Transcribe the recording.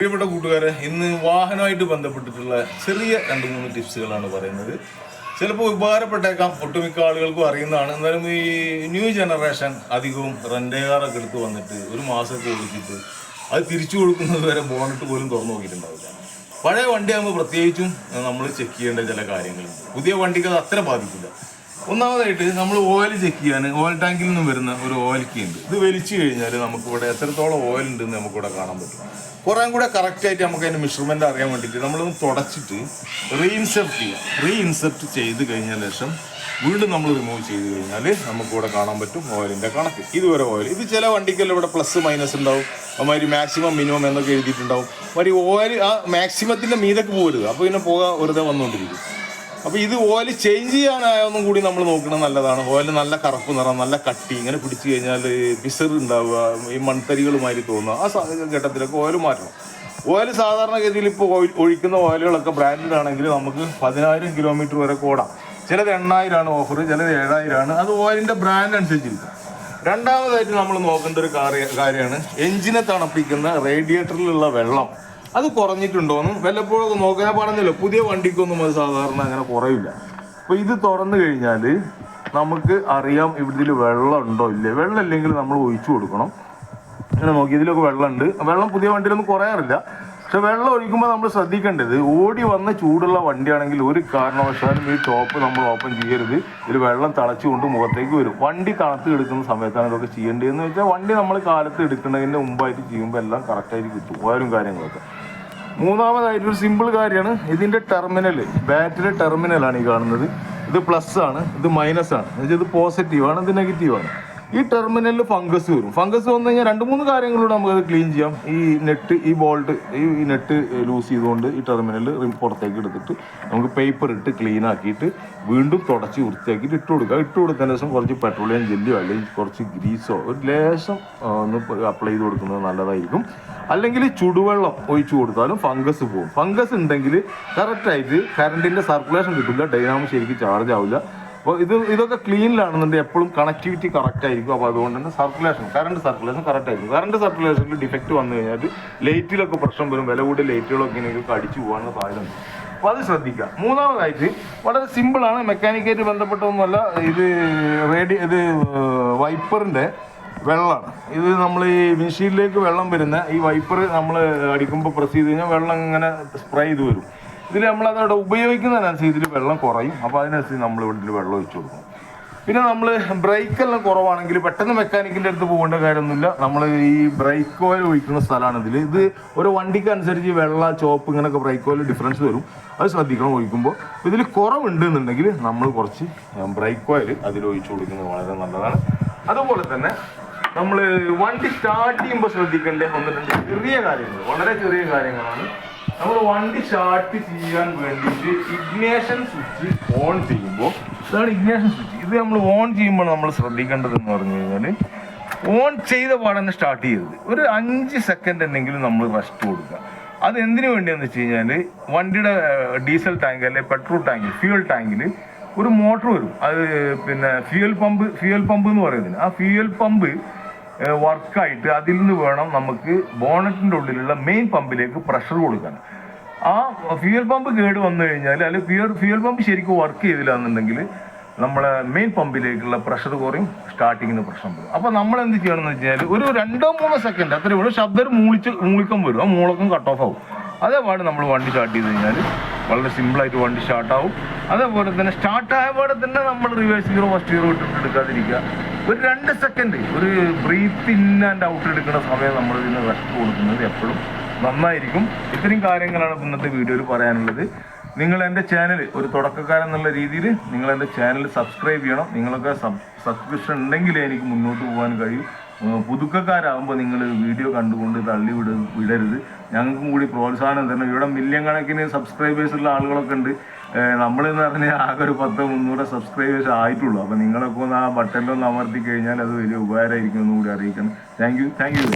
പ്രിയപ്പെട്ട കൂട്ടുകാരെ ഇന്ന് വാഹനമായിട്ട് ബന്ധപ്പെട്ടിട്ടുള്ള ചെറിയ രണ്ട് മൂന്ന് ടിപ്സുകളാണ് പറയുന്നത്. ചിലപ്പോൾ ഉപകാരപ്പെട്ടേക്കാം ഒട്ടുമിക്ക ആളുകൾക്കും അറിയുന്നതാണ്. എന്നാലും ഈ ന്യൂ ജനറേഷൻ അധികവും റെന്റെ കാറൊക്കെ എടുത്ത് വന്നിട്ട് ഒരു മാസമൊക്കെ ഓടിച്ചിട്ട് അത് തിരിച്ചു കൊടുക്കുന്നത് വരെ ബോണിട്ട് പോലും തുറന്നു നോക്കിയിട്ടുണ്ടാവില്ല. പഴയ വണ്ടിയാകുമ്പോൾ പ്രത്യേകിച്ചും നമ്മൾ ചെക്ക് ചെയ്യേണ്ട ചില കാര്യങ്ങളുണ്ട് പുതിയ വണ്ടിക്ക് അത് അത്ര ബാധിക്കില്ല. ഒന്നാമതായിട്ട് നമ്മൾ ഓയിൽ ചെക്ക് ചെയ്യാൻ ഓയിൽ ടാങ്കിൽ നിന്നും വരുന്ന ഒരു ഓയിൽ കീ ഉണ്ട്. ഇത് വലിച്ചു കഴിഞ്ഞാൽ നമുക്കിവിടെ എത്രത്തോളം ഓയിൽ ഉണ്ടെന്ന് നമുക്കിവിടെ കാണാൻ പറ്റും. കുറേ കൂടെ കറക്റ്റായിട്ട് നമുക്ക് അതിന്റെ മെഷർമെന്റ് അറിയാൻ വേണ്ടിയിട്ട് നമ്മളൊന്ന് തുടച്ചിട്ട് റീഇൻസെപ്റ്റ് ചെയ്യാം. റീഇൻസെപ്റ്റ് ചെയ്ത് കഴിഞ്ഞ ശേഷം വീണ്ടും നമ്മൾ റിമൂവ് ചെയ്ത് കഴിഞ്ഞാൽ നമുക്കിവിടെ കാണാൻ പറ്റും ഓയിലിന്റെ കണക്ക്. ഇതുവരെ ഓയിൽ ഇത് ചില വണ്ടിക്കെല്ലാം ഇവിടെ പ്ലസ് മൈനസ് ഉണ്ടാവും. അതുമാതിരി മാക്സിമം മിനിമം എന്നൊക്കെ എഴുതിയിട്ടുണ്ടാവും. മാതിരി ഓയിൽ ആ മാക്സിമത്തിന്റെ മീതൊക്കെ പോരുത് അപ്പോൾ പിന്നെ പോകാൻ വെറുതെ വന്നുകൊണ്ടിരിക്കും. അപ്പോൾ ഇത് ഓയിൽ ചേഞ്ച് ചെയ്യാനായൊന്നും കൂടി നമ്മൾ നോക്കുന്നത് നല്ലതാണ്. ഓയിൽ നല്ല കറുപ്പ് നിറം നല്ല കട്ടി. ഇങ്ങനെ പിടിച്ചു കഴിഞ്ഞാൽ പിസർ ഉണ്ടാവുക ഈ മൺതരികളുമായി തോന്നുക. ആ ഘട്ടത്തിലൊക്കെ ഓയിൽ മാറ്റണം. ഓയിൽ സാധാരണഗതിയിൽ ഇപ്പോൾ ഒഴിക്കുന്ന ഓയിലുകളൊക്കെ ബ്രാൻഡഡ് ആണെങ്കിൽ നമുക്ക് പതിനായിരം കിലോമീറ്റർ വരെ ഓടാം. ചിലത് എണ്ണായിരമാണ് ഓഫർ ചിലത് ഏഴായിരമാണ് അത് ഓയിലിന്റെ ബ്രാൻഡ് അനുസരിച്ചിരിക്കും. രണ്ടാമതായിട്ട് നമ്മൾ നോക്കേണ്ട ഒരു കാര്യ- കാര്യമാണ് എഞ്ചിനെ തണുപ്പിക്കുന്ന റേഡിയേറ്ററിലുള്ള വെള്ളം. അത് കുറഞ്ഞിട്ടുണ്ടോന്നും വല്ലപ്പോഴും നോക്കാൻ ഞാൻ പറഞ്ഞല്ലോ പുതിയ വണ്ടിക്കൊന്നും അത് സാധാരണ അങ്ങനെ കുറയില്ല. അപ്പോൾ ഇത് തുറന്നു കഴിഞ്ഞാൽ നമുക്ക് അറിയാം ഇതിൽ വെള്ളം ഉണ്ടോ ഇല്ലേ. വെള്ളം ഇല്ലെങ്കിൽ നമ്മൾ ഒഴിച്ചു കൊടുക്കണം. അങ്ങനെ നോക്കി ഇതിലൊക്കെ വെള്ളമുണ്ട്. വെള്ളം പുതിയ വണ്ടിയിലൊന്നും കുറയാറില്ല. പക്ഷെ വെള്ളം ഒഴിക്കുമ്പോൾ നമ്മൾ ശ്രദ്ധിക്കേണ്ടത് ഓടി വന്ന ചൂടുള്ള വണ്ടിയാണെങ്കിൽ ഒരു കാരണവശാലും ഈ ടോപ്പ് നമ്മൾ ഓപ്പൺ ചെയ്യരുത്. ഇതിൽ വെള്ളം തളച്ചുകൊണ്ട് മുഖത്തേക്ക് വരും. വണ്ടി തണുത്ത് എടുക്കുന്ന സമയത്താണ് ഇതൊക്കെ ചെയ്യേണ്ടതെന്ന് വെച്ചാൽ വണ്ടി നമ്മൾ കാലത്ത് എടുക്കുന്നതിന്റെ മുമ്പായിട്ട് ചെയ്യുമ്പോൾ എല്ലാം കറക്റ്റായിട്ട് കിട്ടും. ഓരോ കാര്യങ്ങളൊക്കെ. മൂന്നാമതായിട്ട് ഒരു സിമ്പിൾ കാര്യമാണ് ഇതിന്റെ ടെർമിനൽ ബാറ്ററി ടെർമിനലാണ് ഈ കാണുന്നത്. ഇത് പ്ലസ് ആണ് ഇത് മൈനസ് ആണ്. ഇത് പോസിറ്റീവ് ആണ് ഇത് നെഗറ്റീവ് ആണ്. ഈ ടെർമിനലിൽ ഫംഗസ് വരും. ഫംഗസ് വന്നു കഴിഞ്ഞാൽ രണ്ട് മൂന്ന് കാര്യങ്ങളിലൂടെ നമുക്ക് അത് ക്ലീൻ ചെയ്യാം. ഈ നെറ്റ് ഈ ബോൾട്ട് ഈ നെറ്റ് ലൂസ് ചെയ്തുകൊണ്ട് ഈ ടെർമിനൽ പുറത്തേക്ക് എടുത്തിട്ട് നമുക്ക് പേപ്പർ ഇട്ട് ക്ലീൻ ആക്കിയിട്ട് വീണ്ടും തുടച്ച് വൃത്തിയാക്കിയിട്ട് ഇട്ട് കൊടുക്കുക. ഇട്ട് കൊടുത്തതിന് ശേഷം കുറച്ച് പെട്രോളിയം ജെല്ലിയോ അല്ലെങ്കിൽ കുറച്ച് ഗ്രീസോ ഒരു ലേശം ഒന്ന് അപ്ലൈ ചെയ്ത് കൊടുക്കുന്നത് നല്ലതായിരിക്കും. അല്ലെങ്കിൽ ചുടുവെള്ളം ഒഴിച്ചു കൊടുത്താലും ഫംഗസ് പോകും. ഫംഗസ് ഉണ്ടെങ്കിൽ കറക്റ്റായിട്ട് കറണ്ടിന്റെ സർക്കുലേഷൻ കിട്ടില്ല ഡൈനാമോ ശരിക്കും ചാർജ് ആവില്ല അപ്പോൾ ഇത് ഇതൊക്കെ ക്ലീനിലാണെന്നുണ്ടെങ്കിൽ എപ്പോഴും കണക്ടിവിറ്റി കറക്റ്റ് ആയിരിക്കും. അപ്പോൾ അതുകൊണ്ട് തന്നെ സർക്കുലേഷൻ കറണ്ട് സർക്കുലേഷൻ കറക്റ്റ് ആയിരിക്കും. കറണ്ട് സർക്കുലേഷനിൽ ഡിഫക്റ്റ് വന്നു കഴിഞ്ഞാൽ ലൈറ്റിലൊക്കെ പ്രശ്നം വരും. വില കൂടിയ ലൈറ്റുകളൊക്കെ ഇങ്ങനെ അടിച്ചു പോകാനുള്ള സാധ്യത അപ്പോൾ അത് ശ്രദ്ധിക്കുക. മൂന്നാമതായിട്ട് വളരെ സിമ്പിളാണ് മെക്കാനിക്കായിട്ട് ബന്ധപ്പെട്ടൊന്നുമല്ല ഇത് റേഡി ഇത് വൈപ്പറിന്റെ വെള്ളമാണ്. ഇത് നമ്മൾ ഈ വിൻഷീൽഡിലേക്ക് വെള്ളം വരുന്ന ഈ വൈപ്പർ നമ്മൾ അടിക്കുമ്പോൾ പ്രസ് ചെയ്ത് കഴിഞ്ഞാൽ വെള്ളം ഇങ്ങനെ സ്പ്രേ ചെയ്ത് വരും. ഇതിൽ നമ്മൾ അതവിടെ ഉപയോഗിക്കുന്നതിനനുസരിച്ച് ഇതിൽ വെള്ളം കുറയും. അപ്പോൾ അതിനനുസരിച്ച് നമ്മൾ ഇവിടെ വെള്ളം ഒഴിച്ചു കൊടുക്കും. പിന്നെ നമ്മൾ ബ്രേക്കെല്ലാം കുറവാണെങ്കിൽ പെട്ടെന്ന് മെക്കാനിക്കിന്റെ അടുത്ത് പോകേണ്ട കാര്യമൊന്നുമില്ല. നമ്മൾ ഈ ബ്രേക്ക് ഓയിൽ ഒഴിക്കുന്ന സ്ഥലമാണ് ഇതിൽ ഇത് ഓരോ വണ്ടിക്ക് അനുസരിച്ച് വെള്ള ചോപ്പ് ഇങ്ങനെയൊക്കെ ബ്രേക്ക് ഓയിൽ ഡിഫറൻസ് വരും. അത് ശ്രദ്ധിക്കണം ഒഴിക്കുമ്പോൾ ഇതിൽ കുറവുണ്ട് എന്നുണ്ടെങ്കിൽ നമ്മൾ കുറച്ച് ബ്രേക്ക് ഓയിൽ അതിൽ ഒഴിച്ചു കൊടുക്കുന്നത് വളരെ നല്ലതാണ്. അതുപോലെ തന്നെ നമ്മൾ വണ്ടി സ്റ്റാർട്ട് ചെയ്യുമ്പോൾ ശ്രദ്ധിക്കേണ്ട ഒന്ന് രണ്ട് ചെറിയ കാര്യങ്ങൾ. വളരെ ചെറിയ കാര്യങ്ങളാണ്. നമ്മൾ വണ്ടി സ്റ്റാർട്ട് ചെയ്യാൻ വേണ്ടിയിട്ട് ഇഗ്നേഷൻ സ്വിച്ച് ഓൺ ചെയ്യുമ്പോൾ ഇതാണ് ഇഗ്നേഷൻ സ്വിച്ച്. ഇത് നമ്മൾ ഓൺ ചെയ്യുമ്പോൾ നമ്മൾ ശ്രദ്ധിക്കേണ്ടത് എന്ന് പറഞ്ഞു കഴിഞ്ഞാൽ ഓൺ ചെയ്ത പാടന്നെ സ്റ്റാർട്ട് ചെയ്യരുത്. ഒരു അഞ്ച് സെക്കൻഡ് എന്തെങ്കിലും നമ്മൾ റെസ്റ്റ് കൊടുക്കുക. അത് എന്തിനു വേണ്ടിയെന്ന് വെച്ച് കഴിഞ്ഞാൽ വണ്ടിയുടെ ഡീസൽ ടാങ്ക് അല്ലെ പെട്രോൾ ടാങ്ക് ഫ്യൂൽ ടാങ്കിൽ ഒരു മോട്ടർ വരും. അത് പിന്നെ ഫ്യൂൽ പമ്പ് ഫ്യൂൽ പമ്പ് എന്ന് പറയുന്നത് ആ ഫ്യൂൽ പമ്പ് വർക്കായിട്ട് അതിൽ നിന്ന് വേണം നമുക്ക് ബോണറ്റിന്റെ ഉള്ളിലുള്ള മെയിൻ പമ്പിലേക്ക് പ്രഷർ കൊടുക്കാൻ. ആ ഫ്യൂൽ പമ്പ് കേട് വന്നു കഴിഞ്ഞാൽ അല്ലെങ്കിൽ ഫ്യൂൽ ഫ്യൂൽ പമ്പ് ശരിക്കും വർക്ക് ചെയ്തില്ല എന്നുണ്ടെങ്കിൽ നമ്മളെ മെയിൻ പമ്പിലേക്കുള്ള പ്രഷർ കുറയും സ്റ്റാർട്ടിങ്ങിന് പ്രശ്നം വരും. അപ്പോൾ നമ്മൾ എന്ത് ചെയ്യണം എന്ന് വെച്ചാൽ ഒരു രണ്ടോ മൂന്നോ സെക്കൻഡ് അത്രയേ ഉള്ളൂ. ശബ്ദം മൂളിച്ച് മൂളിക്കം വരും. ആ മൂളക്കം കട്ട് ഓഫ് ആവും. അതേപാട് നമ്മൾ വണ്ടി സ്റ്റാർട്ട് ചെയ്ത് കഴിഞ്ഞാൽ വളരെ സിമ്പിളായിട്ട് വണ്ടി സ്റ്റാർട്ടാവും അതേപോലെ തന്നെ സ്റ്റാർട്ട് ആയപാടെ തന്നെ നമ്മൾ റിവേഴ്സ് ഗിയറോ ഫസ്റ്റ് ഗിയറോ ഇട്ടിട്ട് എടുക്കാതിരിക്കുക. ഒരു രണ്ട് സെക്കൻഡ് ഒരു ബ്രീത്ത് ഇൻ ആൻഡ് ഔട്ട് എടുക്കുന്ന സമയം നമ്മൾ ഇതിന് റെസ്റ്റ് കൊടുക്കുന്നത് എപ്പോഴും നന്നായിരിക്കും. ഇത്രയും കാര്യങ്ങളാണ് ഇന്നത്തെ വീഡിയോയിൽ പറയാനുള്ളത്. നിങ്ങൾ എന്റെ ചാനൽ ഒരു തുടക്കക്കാരൻ എന്നുള്ള രീതിയിൽ നിങ്ങൾ എന്റെ ചാനൽ സബ്സ്ക്രൈബ് ചെയ്യണം. നിങ്ങളൊക്കെ സബ് സബ്സ്ക്രിപ്ഷൻ ഉണ്ടെങ്കിലേ എനിക്ക് മുന്നോട്ട് പോകാൻ കഴിയും. പുതുക്കക്കാരാകുമ്പോൾ നിങ്ങൾ വീഡിയോ കണ്ടുകൊണ്ട് തള്ളി വിട വിടരുത്. ഞങ്ങൾക്കും കൂടി പ്രോത്സാഹനം തരണം. ഇവിടെ മില്യൺ കണക്കിന് സബ്സ്ക്രൈബേഴ്സ് ഉള്ള ആളുകളൊക്കെ ഉണ്ട്. നമ്മളെന്ന് പറഞ്ഞാൽ ആകെ ഒരു പത്ത് മുന്നൂറ് സബ്സ്ക്രൈബേഴ്സ് ആയിട്ടുള്ളൂ. അപ്പോൾ നിങ്ങളൊക്കെ ഒന്ന് ആ ബട്ടണിലൊന്ന് അമർത്തി കഴിഞ്ഞാൽ അത് വലിയ ഉപകാരമായിരിക്കും എന്നും കൂടി അറിയിക്കണം. Thank you thank you